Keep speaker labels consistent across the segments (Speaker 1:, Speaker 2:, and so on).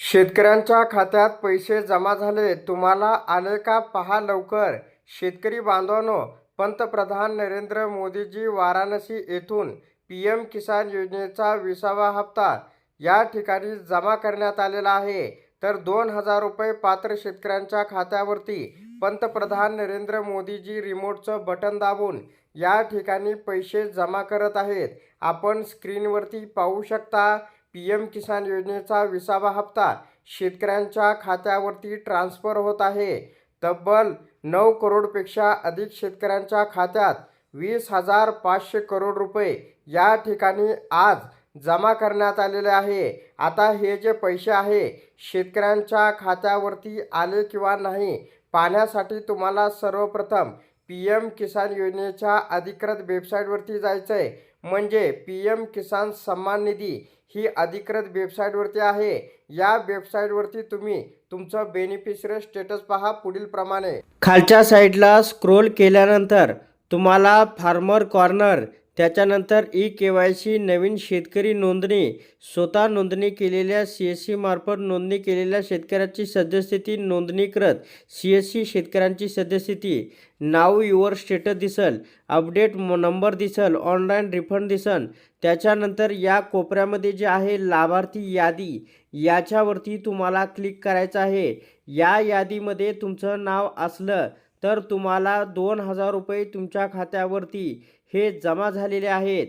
Speaker 1: शेतकऱ्यांच्या खात्यात पैसे जमा झाले तुम्हाला आले का? पहा लवकर. शेतकरी बांधवांनो पंतप्रधान नरेंद्र मोदीजी वाराणसी येथून पी एम किसान योजनेचा विसावा हप्ता या ठिकाणी जमा करण्यात आलेला आहे. तर दोन हजार रुपये पात्र शेतकऱ्यांच्या खात्यावरती पंतप्रधान नरेंद्र मोदीजी रिमोटचं बटन दाबून या ठिकाणी पैसे जमा करत आहेत. आपण स्क्रीनवरती पाहू शकता. पी एम किसान योजनेचा विसावा हप्ता शेतकऱ्यांच्या खात्यावरती ट्रान्स्फर होत आहे. तब्बल नऊ करोडपेक्षा अधिक शेतकऱ्यांच्या खात्यात वीस हजार पाचशे करोड रुपये या ठिकाणी आज जमा करण्यात आलेले आहे. आता हे जे पैसे आहे शेतकऱ्यांच्या खात्यावरती आले किंवा नाही पाहण्यासाठी तुम्हाला सर्वप्रथम पी एम किसान योजनेच्या अधिकृत वेबसाईटवरती जायचं आहे म्हणजे पी एम किसान सन्मान निधी ही अधिकृत वेबसाईटवरती आहे. या वेबसाईटवरती तुम्ही तुमचं बेनिफिशियरी स्टेटस पहा पुढील प्रमाणे. खालच्या साईडला स्क्रोल केल्यानंतर तुम्हाला फार्मर कॉर्नर त्याच्यानंतर ई के वाय सी नवीन शेतकरी नोंदणी स्वतः नोंदणी केलेल्या सी एस सी मार्फत नोंदणी केलेल्या शेतकऱ्याची सद्यस्थिती नोंदणीकृत सी एस सी शेतकऱ्यांची सद्यस्थिती नाव युअर स्टेटस दिसल अपडेट नंबर दिसल ऑनलाईन रिफंड दिसल त्याच्यानंतर या कोपऱ्यामध्ये जे आहे लाभार्थी यादी याच्यावरती तुम्हाला क्लिक करायचं आहे. या यादीमध्ये तुमचं नाव असलं तर तुम्हाला दोन हजार रुपये तुमच्या खात्यावरती हे जमा झालेले आहेत.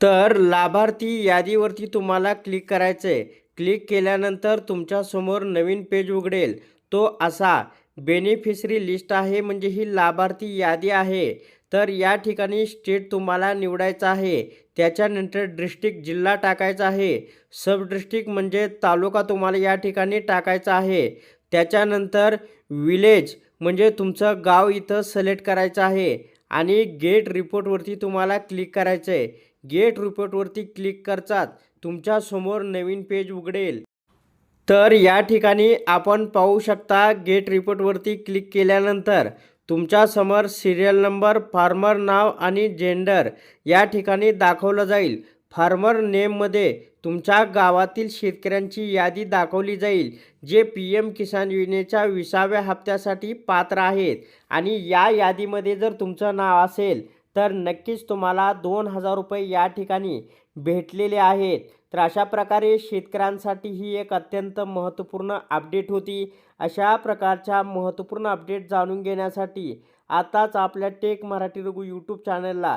Speaker 1: तर लाभार्थी यादीवरती तुम्हाला क्लिक करायचं आहे क्लिक केल्यानंतर तुमच्यासमोर नवीन पेज उघडेल. तो असा बेनिफिशरी लिस्ट आहे म्हणजे ही लाभार्थी यादी आहे. तर या ठिकाणी स्टेट तुम्हाला निवडायचं आहे. त्याच्यानंतर डिस्ट्रिक्ट जिल्हा टाकायचा आहे. सब डिस्ट्रिक्ट म्हणजे तालुका तुम्हाला या ठिकाणी टाकायचा आहे. त्याच्यानंतर विलेज म्हणजे तुमचं गाव इथं सिलेक्ट करायचं आहे आणि गेट रिपोर्टवरती तुम्हाला क्लिक करायचं आहे गेट रिपोर्टवरती क्लिक करतात तुमच्यासमोर नवीन पेज उघडेल. तर या ठिकाणी आपण पाहू शकता गेट रिपोर्टवरती क्लिक केल्यानंतर तुमच्यासमोर सिरियल नंबर फार्मर नाव आणि जेंडर या ठिकाणी दाखवलं जाईल. फार्मर नेममध्ये तुमच्या गावातील शेतकऱ्यांची यादी दाखवली जाईल जे पी एम किसान योजनेच्या विसाव्या हप्त्यासाठी पात्र आहेत. आणि या यादीमध्ये जर तुमचं नाव असेल तर नक्कीच तुम्हाला दोन हजार रुपये या ठिकाणी भेटलेले आहेत. तर अशा प्रकारे शेतकऱ्यांसाठी ही एक अत्यंत महत्त्वपूर्ण अपडेट होती. अशा प्रकारच्या महत्त्वपूर्ण अपडेट जाणून घेण्यासाठी आताच आपल्या टेक मराठी रघु यूट्यूब चॅनलला